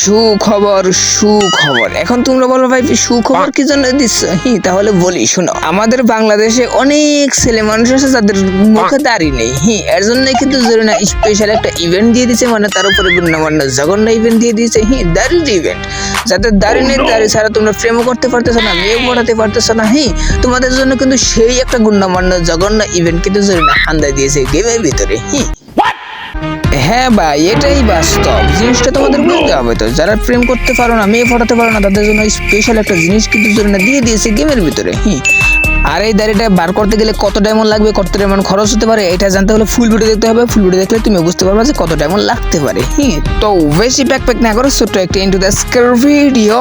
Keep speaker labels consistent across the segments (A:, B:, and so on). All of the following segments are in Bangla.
A: সুখবর সুখবর। এখন তোমরা বলো ভাই সুখবর কি জন্য দিচ্ছ হি তাহলে বলি শোনো। আমাদের বাংলাদেশে অনেক ছেলে মানুষ আছে যাদের মুখে দাঁড়িয়ে নেই। হি এর জন্য কিন্তু জরুরি স্পেশাল একটা ইভেন্ট দিয়ে দিয়েছে মানে তার উপরে গুণমান্য জঘন্য ইভেন্ট দিয়ে দিয়েছে হি দাড়ির ইভেন্ট যাদের দাঁড়িয়ে নেই দাড়ি ছাড়া তোমরা প্রেমও করতে পারতেছো না মেয়ে পড়াতে পারতেছো না হি। তোমাদের জন্য কিন্তু সেই একটা গুণমান্য জঘন্য ইভেন্ট কিন্তু জরুরি হান্দা দিয়েছে গেমের ভিতরে হি। হ্যাঁ ভাই, এটাই বাস্তব। জিনিসটা তোমাদের বুঝতে হবে তো। যারা প্রেম করতে পারো না, মেয়ে পড়াতে পারো না, তাদের জন্য স্পেশাল একটা জিনিস কিন্তু দিয়ে দিয়েছে গেমের ভিতরে। হুম আর এই দাড়িটা বার করতে গেলে কত ডায়মন্ড লাগবে, কত ডায়মন্ড খরচ হতে পারে, এটা জানতে হলে ফুল ভিডিও দেখতে হবে। ফুল ভিডিও দেখলে তুমি বুঝতে পারবে যে কত ডায়মন্ড লাগতে পারে হুম তো বেশি প্যাক প্যাক না করো, ছোট্ট একটা ইন্টু দ্য ভিডিও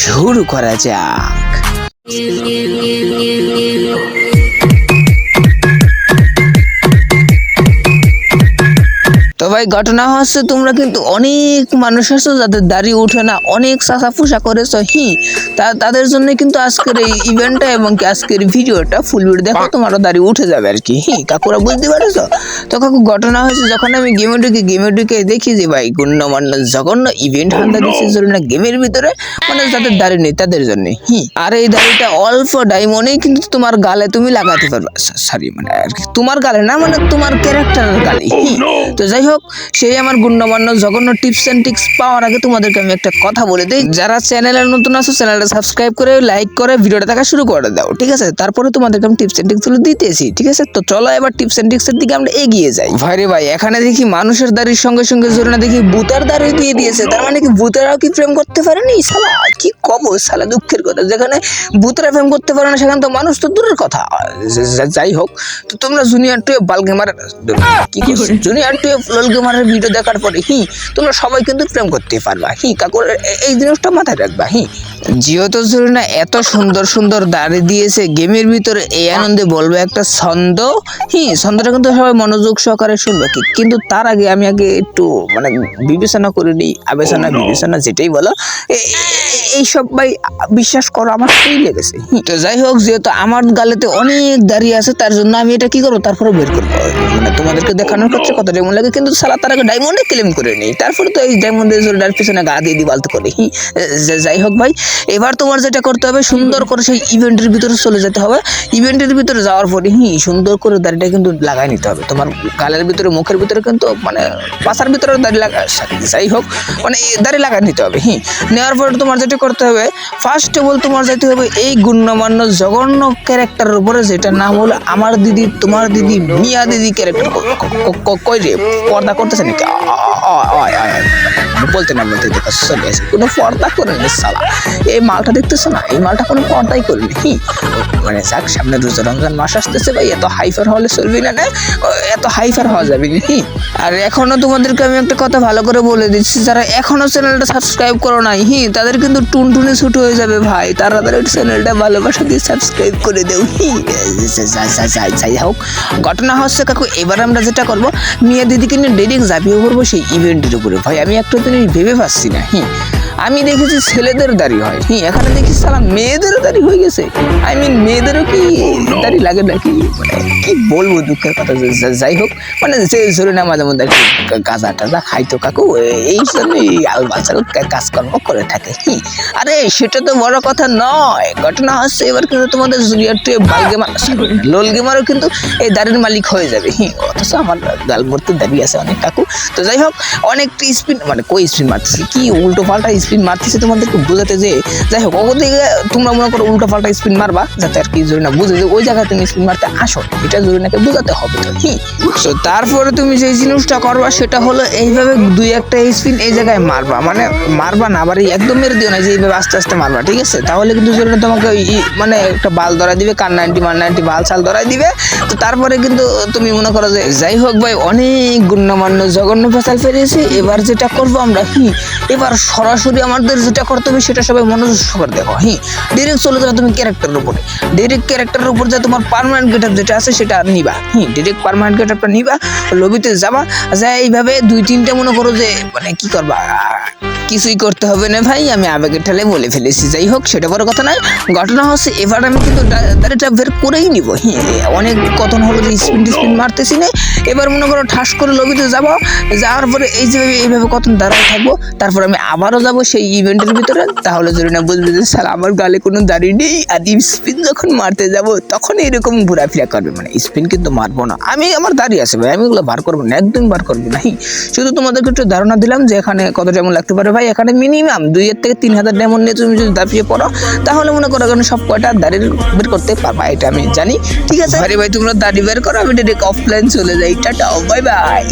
A: শুরু করা যাক। ভাই ঘটনা হচ্ছে তোমরা কিন্তু অনেক মানুষ আছো যাদের দাড়ি উঠে না অনেক চাষা ফুসা করেছ হি। তা তাদের জন্য কিন্তু আজকের এই ইভেন্টটা এবং কি আজকের ভিডিওটা ফুল ভিডিও দেখো তোমারও দাড়ি উঠে যাবে আর কি হি। কাকুরা বুঝতে পারছ? তো কাকু ঘটনা হয়েছে যখন আমি গেমে ঢুকে গেমে ঢুকে দেখি যে ভাই গণ্যমান্য জঘন্য ইভেন্ট হান্দা দিচ্ছে জন্য না গেমের ভিতরে মানে যাদের দাড়ি নেই তাদের জন্য হি। আর এই দাড়িটা অল্প ডায়মন্ডেই কিন্তু তোমার গালে তুমি লাগাতে পারবে। সরি মানে আর কি তোমার গালে না মানে তোমার ক্যারেক্টারের গালে হি। তো যাই হোক সেই আমার গুণমান্য জঘন্য টিপস এন্ড টিক্স পাওয়ার আগে তোমাদেরকে আমি একটা কথা বলে দিই। যারা চ্যানেলে নতুন আছো চ্যানেলটা সাবস্ক্রাইব করে লাইক করে ভিডিওটা দেখা শুরু করে দাও ঠিক আছে? তারপরে তোমাদেরকে আমি টিপস এন্ড টিক্সগুলো দিতেছি ঠিক আছে? তো চলো এবার টিপস এন্ড টিক্স এর দিকে আমরা এগিয়ে যাই। ভাই রে ভাই এখানে দেখি মানুষের দাড়ির সঙ্গে সঙ্গে জোরে না দেখি ভূতার দাড়ি দিয়ে দিয়েছে। তার মানে কি ভূতেরাও কি প্রেম করতে পারেনি? শালা কি কব সালা দুঃখের কথা। যেখানে ভূতেরা প্রেম করতে পারে না সেখানে তো মানুষ তো দূরের কথা। যাই হোক তো তোমরা জুনিয়র টুয়ে বাল গেমার কি জুনিয়র টুয়ে গেমারের ভিডিও দেখার পরে হি তোমরা সবাই কিন্তু প্রেম করতে পারবা। হি কাকুর এই জিনিসটা মাথায় রাখবা হি। যেহেতু ধরে না এত সুন্দর সুন্দর দাড়ি দিয়েছে গেমের ভিতরে এই আনন্দে বলব একটা ছন্দ। হি ছন্দটা কিন্তু সবাই মনোযোগ সহকারে শুনবে কি কিন্তু তার আগে আমি আগে একটু মানে বিবেচনা করে নিই আবেচনা বিবেচনা যেটাই বলো। এ- এ- এইসব ভাই বিশ্বাস করো আমার সেই লেগেছে তো যাই হোক যেহেতু আমার গালেতে অনেক দাঁড়িয়ে আছে তার জন্য আমি এটা কি করব? তারপরে বের করব। মানে তোমাদেরকে দেখানোর ক্ষেত্রে কত ডায়মন্ড লাগে কিন্তু সালা তার ডায়মন্ডে ক্লেম করে নেই। তারপরে তো এই ডায়মন্ডের জোরটার পিছনে গা দিয়ে দিয়ে বালতে করে যাই হোক ভাই, এবার তোমার যেটা করতে হবে, সুন্দর করে সেই ইভেন্টের ভিতরে চলে যেতে হবে। ইভেন্টের ভিতরে যাওয়ার পরে, হি, সুন্দর করে দাড়িটা কিন্তু লাগাই নিতে হবে। তোমার গালের ভিতরে, মুখের ভিতরে কিন্তু মানে পাশার ভিতরে দাড়ি লাগা, যাই হোক মানে দাড়ি লাগাই নিতে হবে, হি। নেওয়ার পরে তোমার যেটা করতে হবে ফার্স্ট অল তোমার যেতে হবে এই গুণমান্য জঘন্য ক্যারেক্টারের উপরে যেটা নাম হলো আমার দিদি, তোমার দিদি, মিয়া দিদি ক্যারেক্টার কই রে পর্দা করতেছে নাকি বলতে না বলতে দেখো চলে আসে কোনো পর্দা করে নি সালা এই মালটা দেখতেছো না এই মালটা কোনো পর্দাই করেনি হি মানে যাক সামনে রোজা রমজান মাস আসতেছে ভাই এত হাইফার হলে চলবি না না এত হাইফার হওয়া যাবে না আর এখনও তোমাদেরকে আমি একটা কথা ভালো করে বলে দিচ্ছি যারা এখনও চ্যানেলটা সাবস্ক্রাইব করো নাই হি তাদের কিন্তু টুনটুনি ছুট হয়ে যাবে ভাই তাড়াতাড়ি চ্যানেলটা ভালোবাসা দিয়ে সাবস্ক্রাইব করে দেও হি যাই হোক ঘটনা হচ্ছে কাকু এবার আমরা যেটা করব মিয়া দিদিকে নিয়ে ডেরিং ঝাঁপিয়ে পড়ব সেই ইভেন্টের উপরে। ভাই আমি একটা জিনিস ভেবে পাচ্ছি না হি আমি দেখেছি ছেলেদের দাড়ি হয়। হি এখানে দেখি সালা মেয়েদেরও দাড়ি হয়ে গেছে। আই মিন মেয়েদেরও কি দাড়ি লাগে নাকি? মানে কি বলব দুঃখের কথা? যাই হোক মানে যে ধরে না মাঝে মধ্যে গাঁজা টাজা খাইতো কাকু এই জন্যই আলবাচাল কাজকর্ম করে থাকে। হি আরে সেটা তো বড় কথা নয়। ঘটনা হচ্ছে এবার কিন্তু তোমাদের বাল গেমার লোল গেমারও কিন্তু এই দাড়ির মালিক হয়ে যাবে। হি অথচ আমার গাল ভর্তি দাঁড়িয়ে আছে অনেক কাকু। তো যাই হোক অনেক স্পিন মানে কই স্পিন মারতেছে? কি উল্টো পাল্টা স্পিন মারতেছে তোমাদেরকে বোঝাতে যে, যাই হোক, ওদিকে তোমরা মনে করো উল্টো পাল্টা স্পিন মারবা, যাতে আর কি জরিনা বুঝে যে ওই জায়গায় তুমি স্পিন মারতে আসো। এটা জরিনাকে বোঝাতে হবে তো হি তো তারপরে তুমি যে জিনিসটা করবা, সেটা হলো এইভাবে দুই একটা স্পিন এই জায়গায় মারবা। মানে মারবা না, আবার একদম মেরে দিও না যে এইভাবে আস্তে আস্তে মারবা, ঠিক আছে? তাহলে কিন্তু জরিনা তোমাকে মানে একটা বাল ধরা দিবে কার নাইনটি মান নাইনটি বাল ছাল ধরাই দিবে। তো তারপরে কিন্তু তুমি মনে করো যে, যাই হোক ভাই, অনেক গুণ্যমান্য জঘন্য ফেসাল ফেরিয়েছি এবার যেটা করব আমরা কি? এবার সরাসরি আমাদের যেটা করতে হবে সেটা সবাই মনোযোগ সহকারে দেখো হি ডিরেক্ট চলে যাবে তুমি ক্যারেক্টারের উপরে। ডিরেক্ট ক্যারেক্টারের উপর যা তোমার পার্মানেন্ট গেট যেটা আছে সেটা নিবা হি ডিরেক্ট পার্মানেন্ট গেট নিবা লবিতে যাবা, যা এইভাবে দুই, তিনটা মনে করো যে মানে কি করবা? কিছুই করতে হবে না ভাই, আমি আবেগের ঠেলে বলে ফেলেছি, যাই হোক, সেটা বড় কথা নয়। ঘটনা হচ্ছে, এবার আমি কিন্তু দা- দাড়িটা বের করেই নিব হ্যাঁ? অনেক কতন হলো যে স্পিন টিস্পিন মারতেছি না। এবার মনে করো ঠাস করে লবিতে যাব, যাওয়ার পরে এই যে এইভাবে কতন দাঁড়ায় থাকব, তারপর আমি আবারও যাব সেই ইভেন্টের ভিতরে, তাহলে যদি না বুঝবে যে, স্যার, আমার গালে কোনো দাড়ি নেই। আর স্পিন যখন মারতে যাব, তখন এরকম ঘোরাফেরা করবে। মানে স্পিন কিন্তু মারবো না। আমি, আমার দাড়ি আছে ভাই, আমি ওগুলো বার করব না, একদম বার করব না। শুধু তোমাদেরকে একটু ধারণা দিলাম যে, এখানে কত ডেমন লাগতে পারে ভাই? এখানে মিনিমাম দুই এর থেকে তিন হাজার ডেমন নিয়ে তুমি যদি দাপিয়ে পড়ো, তাহলে মনে করো এখানে সব কয়টা দাড়ি বের করতে পারবা, এটা আমি জানি। ঠিক আছে? আরে ভাই, তোমরা দাড়ি বের করো, আমি ডাইরেক্ট অফলাইন চলে যাই। Tata bye bye